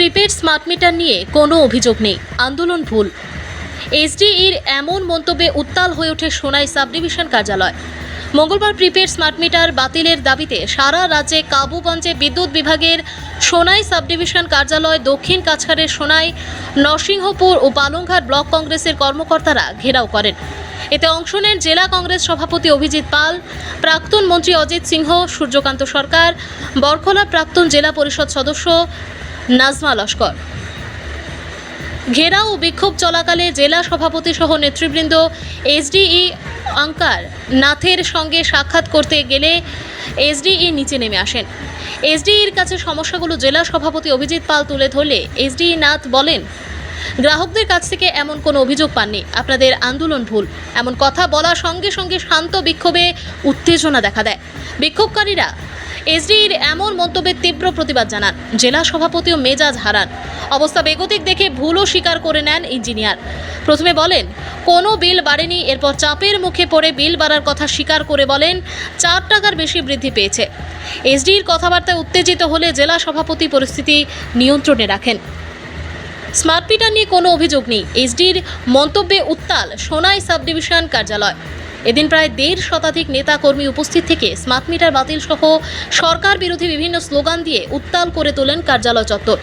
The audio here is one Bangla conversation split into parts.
প্রিপেড স্মার্ট মিটার নিয়ে কোনো অভিযোগ নেই। আন্দোলন ভুল। এসডিইর এমন মন্তব্যে উত্তাল হয়ে ওঠে সোনাই সাব ডিভিশন কার্যালয়। মঙ্গলবার প্রিপেড স্মার্ট মিটার বাতিলের দাবিতে সারা রাজ্যে কাবুগঞ্জে বিদ্যুৎ বিভাগের সোনাই সাব ডিভিশন কার্যালয় দক্ষিণ কাছাড়ের সোনাই, নরসিংহপুর ও পালংঘাট ব্লক কংগ্রেসের কর্মকর্তারা ঘেরাও করেন। এতে অংশ নেন জেলা কংগ্রেস সভাপতি অভিজিৎ পাল, প্রাক্তন মন্ত্রী অজিত সিংহ, সূর্যকান্ত সরকার, বরখলা প্রাক্তন জেলা পরিষদ সদস্য নাজমা লস্কর। ঘেরাও ও বিক্ষোভ চলাকালে জেলা সভাপতি সহ নেতৃবৃন্দ এসডিই অঙ্কার নাথের সঙ্গে সাক্ষাৎ করতে গেলে এসডিই নিচে নেমে আসেন। এসডিইর কাছে সমস্যাগুলো জেলা সভাপতি অভিজিৎ পাল তুলে ধরলে এসডিই নাথ বলেন গ্রাহকদের কাছ থেকে এমন কোনো অভিযোগ পাননি। আপনাদের আন্দোলন ভুল। এমন কথা বলার সঙ্গে সঙ্গে শান্ত বিক্ষোভে উত্তেজনা দেখা দেয়। বিক্ষোভকারীরা এসডির এমন মন্তব্যের তীব্র প্রতিবাদ জানান। জেলা সভাপতিও মেজাজ হারান। অবস্থা বেগতিক দেখে ভুলও স্বীকার করে নেন ইঞ্জিনিয়ার। প্রথমে বলেন, কোনো বিল বাড়েনি, এরপর চাপের মুখে পড়ে বিল বাড়ার কথা স্বীকার করে বলেন, চার টাকার বেশি বৃদ্ধি পেয়েছে। এসডির কথাবার্তায় উত্তেজিত হলে জেলা সভাপতি পরিস্থিতি নিয়ন্ত্রণে রাখেন। স্মার্ট মিটার নিয়ে কোনো অভিযোগ নেই। এসডির মন্তব্যে উত্তাল সোনাই সাব ডিভিশন কার্যালয়। এদিন প্রায় দেড় শতাধিক নেতা কর্মী উপস্থিত থেকে স্মার্ট মিটার বাতিল সহ সরকার বিরোধী বিভিন্ন স্লোগান দিয়ে উত্তাল করে তোলেন কার্যালয় চত্বর।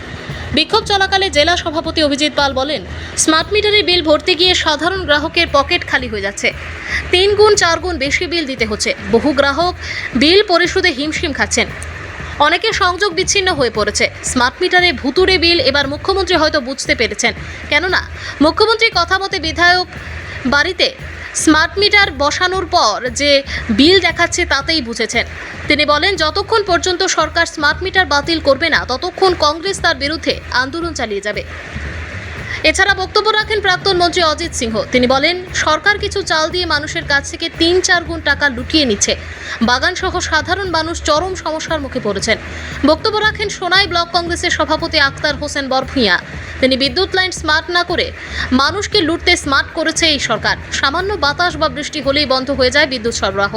বিক্ষোভ চলাকালে জেলা সভাপতি অভিজিৎ পাল বলেন, স্মার্ট মিটারের বিল ভরতে গিয়ে সাধারণ গ্রাহকের পকেট খালি হয়ে যাচ্ছে। তিন গুণ, চার গুণ বেশি বিল দিতে হচ্ছে। বহু গ্রাহক বিল পরিশোধে হিমশিম খাচ্ছেন। অনেকের সংযোগ বিচ্ছিন্ন হয়ে পড়েছে। স্মার্ট মিটারে ভুতুরে বিল এবার মুখ্যমন্ত্রী হয়তো বুঝতে পেরেছেন। কেননা মুখ্যমন্ত্রী কথা মতে বিধায়ক বাড়িতে স্মার্ট মিটার বসানোর পর যে বিল দেখাচ্ছে তাতেই বুঝেছেন। তিনি বলেন, যতক্ষণ পর্যন্ত সরকার স্মার্ট মিটার বাতিল করবে না, ততক্ষণ কংগ্রেস তার বিরুদ্ধে আন্দোলন চালিয়ে যাবে। এছাড়া বক্তব্য রাখেন প্রাক্তন মন্ত্রী অজিত সিংহ। তিনি বলেন, সরকার কিছু চাল দিয়ে মানুষের কাছ থেকে তিন চার গুণ টাকা লুটিয়ে নিচ্ছে। বাগান সহ সাধারণ মানুষ চরম সমস্যার মুখে পড়েছেন। বক্তব্য রাখেন সোনাই ব্লক কংগ্রেসের সভাপতি আক্তার হোসেন বরভূঁইয়া তিনি বিদ্যুৎ লাইন স্মার্ট না করে মানুষকে লুটতে স্মার্ট করেছে এই সরকার। সামান্য বাতাস বা বৃষ্টি হলেই বন্ধ হয়ে যায় বিদ্যুৎ সরবরাহ।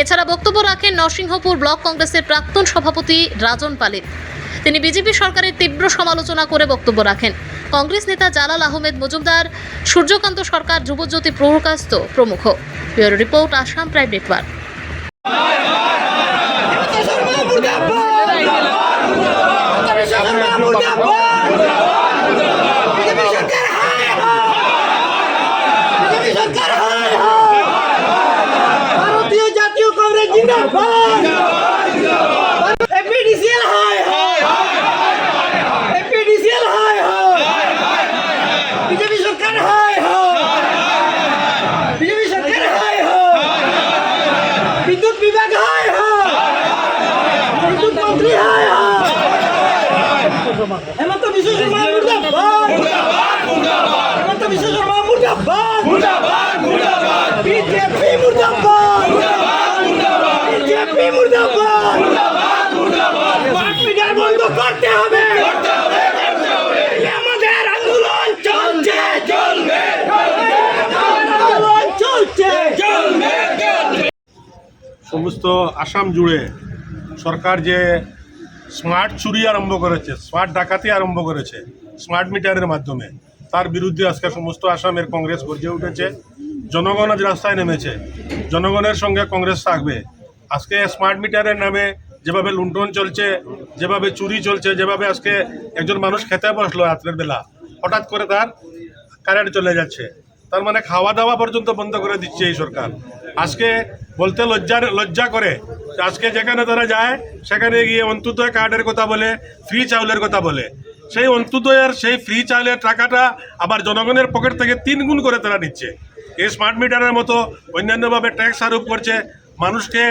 এছাড়া বক্তব্য রাখেন নরসিংহপুর ব্লক কংগ্রেসের প্রাক্তন সভাপতি রাজন পালিত তিনি বিজেপি সরকারের তীব্র সমালোচনা করে বক্তব্য রাখেন। কংগ্রেস নেতা জালাল আহমেদ মজুমদার, সূর্যকান্ত সরকার, যুবজ্যোতি প্রকাস্ত প্রমুখ। Bureau report, Assam prime network. ভারতীয় জাতীয় কংগ্রেস জিন্দাবাদ এপিডিসিএল হাই হাই এপিডিসিএল হাই হাই বিজেপি সরকার হাই হাই বিজেপি সরকার হাই হাই বিদ্যুৎ বিভাগ হাই হাই বিদ্যুৎ মন্ত্রী হাই হাই হেমন্ত বিশ্ব শর্মা মুর্দাবাদ হেমন্ত বিশ্ব শর্মা মুর্দাবাদ বিজেপি মুর্দাবাদ বিজেপি মুর্দাবাদ বন্ধ করতে হবে। সমস্ত আসাম জুড়ে সরকার যে স্মার্ট চুরি আরম্ভ করেছে, স্মার্ট ডাকাতি আরম্ভ করেছে, স্মার্ট মিটারের মাধ্যমে, তার বিরুদ্ধে আজকে সমস্ত আসামের কংগ্রেস গর্জে উঠেছে। জনগণ আজ রাস্তায় নেমেছে। জনগণের সঙ্গে কংগ্রেস থাকবে। আজকে স্মার্ট মিটারের নামে যেভাবে লুণ্ঠন চলছে, যেভাবে চুরি চলছে, যেভাবে আজকে একজন মানুষ খেতে বসল রাত্রের বেলা, হঠাৎ করে তার কারেন্ট চলে যাচ্ছে। তার মানে খাওয়া দাওয়া পর্যন্ত বন্ধ করে দিচ্ছে এই সরকার। আজকে বলতে লজ্জার, লজ্জা করে আজকে যেখানে তারা যায়, সেখানে গিয়ে অন্তুদয় কার্ডের কথা বলে ফ্রি চাউলের কথা বলে। সেই অন্তুদয়ের, সেই ফ্রি চাউলের টাকাটা আবার জনগণের পকেট থেকে তিন গুণ করে তারা নিচ্ছে। এই স্মার্ট মিটারের মতো অন্যান্যভাবে ট্যাক্স আরোপ করছে মানুষকে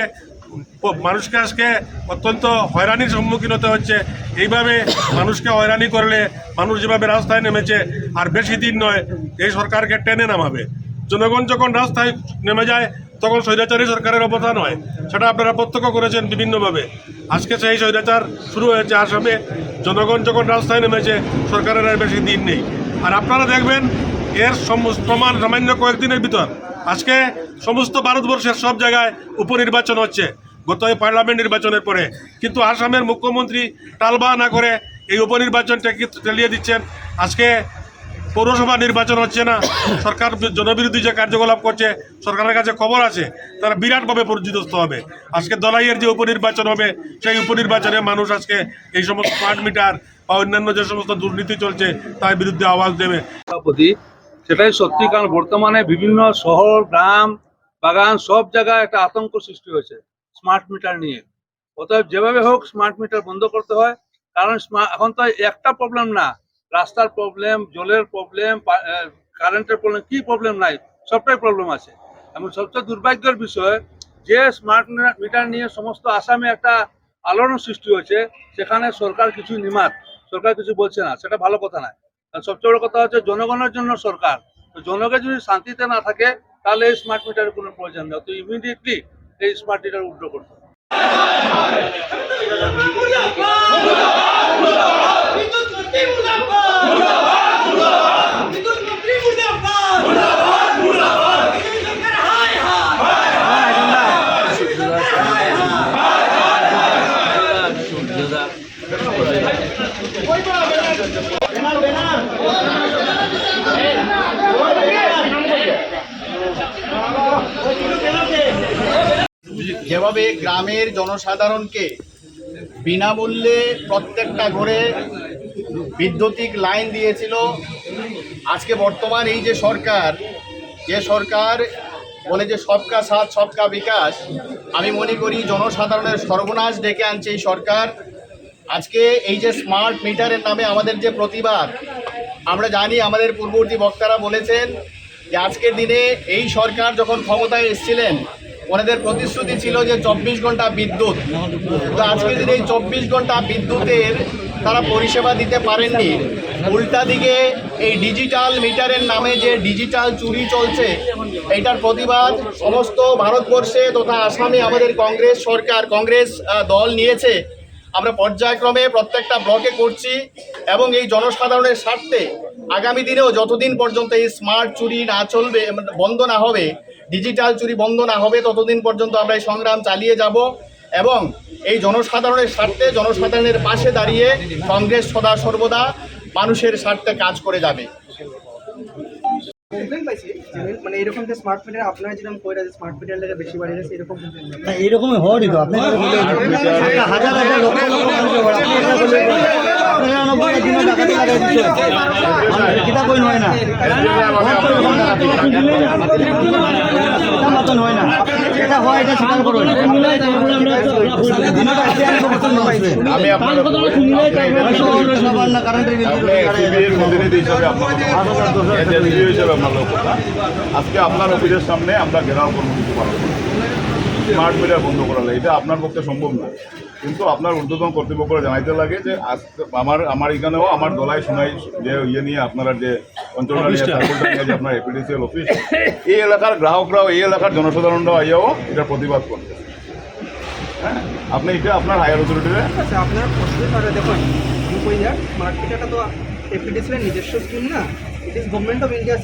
মানুষকে আজকে অত্যন্ত হয়রানির সম্মুখীন হতে হচ্ছে। এইভাবে মানুষকে হয়রানি করলে মানুষ যেভাবে রাস্তায় নেমেছে, আর বেশি দিন নয়, এই সরকারকে টেনে নামাবে। জনগণ যখন রাস্তায় নেমে যায়, তখন স্বৈরাচারী সরকারের অবদান হয়। সেটা আপনারা প্রত্যক্ষ করেছেন বিভিন্নভাবে। আজকে সেই স্বৈরাচার শুরু হয়েছে আসামে। জনগণ যখন রাস্তায় নেমেছে, সরকারের আর বেশি দিন নেই। আর আপনারা দেখবেন, এর প্রমাণ সামান্য কয়েকদিনের ভিতর আজকে সমস্ত ভারতবর্ষের সব জায়গায় উপনির্বাচন হচ্ছে, গত পার্লামেন্ট নির্বাচনের পরে। কিন্তু আসামের মুখ্যমন্ত্রী টালবা না করে এই উপনির্বাচন টেকি- ঠেলিয়ে দিচ্ছেন? আজকে পৌরসভা নির্বাচন হচ্ছে না, সরকার জনবিরোধী যে কার্যকলাপ করছে, সরকারের কাছে খবর আছে, তারা বিরাটভাবে পর্যদস্ত হবে। আজকে দলাইয়ের যে উপনির্বাচন হবে, সেই উপনির্বাচনে মানুষ আজকে এই সমস্ত স্মার্ট মিটার বা অন্যান্য যে সমস্ত দুর্নীতি চলছে, তার বিরুদ্ধে আওয়াজ দেবে। সেটাই সত্যি, কারণ বর্তমানে বিভিন্ন শহর, গ্রাম, বাগান সব জায়গায় একটা আতঙ্ক সৃষ্টি হয়েছে স্মার্ট মিটার নিয়ে। অতএব যেভাবে হোক স্মার্ট মিটার বন্ধ করতে হয়, কারণ এখন তো একটা প্রবলেম না, রাস্তার প্রবলেম জলের প্রবলেম কারেন্টের প্রবলেম কি প্রবলেম নাই, সবটাই প্রবলেম আছে। এবং সবচেয়ে দুর্ভাগ্যের বিষয়, যে স্মার্ট মিটার নিয়ে সমস্ত আসামে একটা আলোড়ন সৃষ্টি হয়েছে, সেখানে সরকার কিছু নিমাত, সরকার কিছু বলছে না, সেটা ভালো কথা না আর সবচেয়ে বড় কথা হচ্ছে জনগণের জন্য সরকার জনগণ যদি শান্তিতে না থাকে তাহলে এই স্মার্ট মিটারের কোনো প্রয়োজন নেই তো ইমিডিয়েটলি এই স্মার্ট মিটার উল্টো করতে হবে। বিদ্যুৎ মন্ত্রী মুর্দাবাদ বিদ্যুৎ মন্ত্রী মুর্দাবাদ বিজেপি সরকার হায় হায় বেনার বেনার যেভাবে গ্রামের জনসাধারণকে বিনামূল্যে প্রত্যেকটা ঘরে বিদ্যুতিক লাইন দিয়েছিল, আজকে বর্তমান এই যে সরকার যে সরকার বলে যে সবকা সাথ, সবকা বিকাশ, আমি মনে করি জনসাধারণের সর্বনাশ ডেকে আনছে এই সরকার। আজকে এই যে স্মার্ট মিটারের নামে আমাদের যে প্রতিবাদ, আমরা জানি আমাদের পূর্ববর্তী বক্তারা বলেছেন যে আজকের দিনে এই সরকার যখন ক্ষমতায় এসেছিলেন ওনাদের প্রতিশ্রুতি ছিল যে চব্বিশ ঘণ্টা বিদ্যুৎ। তো আজকের দিনে এই চব্বিশ ঘণ্টা বিদ্যুতের তারা পরিষেবা দিতে পারেননি, উল্টা দিকে এই ডিজিটাল মিটারের নামে যে ডিজিটাল চুরি চলছে এইটার প্রতিবাদ সমস্ত ভারতবর্ষে তথা আসামে আমাদের কংগ্রেস সরকার, কংগ্রেস দল নিয়েছে। আমরা পর্যায়ক্রমে প্রত্যেকটা ব্লকে করছি এবং এই জনসাধারণের স্বার্থে আগামী দিনেও যতদিন পর্যন্ত এই স্মার্ট চুরি না চলবে, বন্ধ না হবে ডিজিটাল চুরি বন্ধ না হবে ততদিন পর্যন্ত আমরা এই সংগ্রাম চালিয়ে যাব এবং এই জনসাধারণের স্বার্থে জনসাধারণের পাশে দাঁড়িয়ে কংগ্রেস সদা সর্বদা মানুষের স্বার্থে কাজ করে যাবে মানে এরকমই হওয়ারই তো আপনি হাজার হাজার লক্ষ লক্ষ আজকে আপনার অফিসের সামনে আমরা ঘেরাও করব স্মার্ট মিডিয়া বন্ধ করা লাগে। এটা আপনার পক্ষে সম্ভব না। কিন্তু আপনার ঊর্ধ্বতন কর্তৃপক্ষরা জানাইতে লাগে যে আমার আমার এখানেও আমার দলাই শোনাই যে ইয়ে নিয়ে আপনারা যে যে আপনার এপিডিসিএল অফিস এই এলাকার গ্রাহকরাও এই এলাকার জনসাধারণরাও আইয়াও এটা প্রতিবাদ করতে হ্যাঁ? আপনি এটা আপনার হায়ার অথরিটিতে আচ্ছা আপনার প্রশ্নের দেখুন মিটারটা তো এফপিডিসির নিজস্ব স্কিম না? It is government of India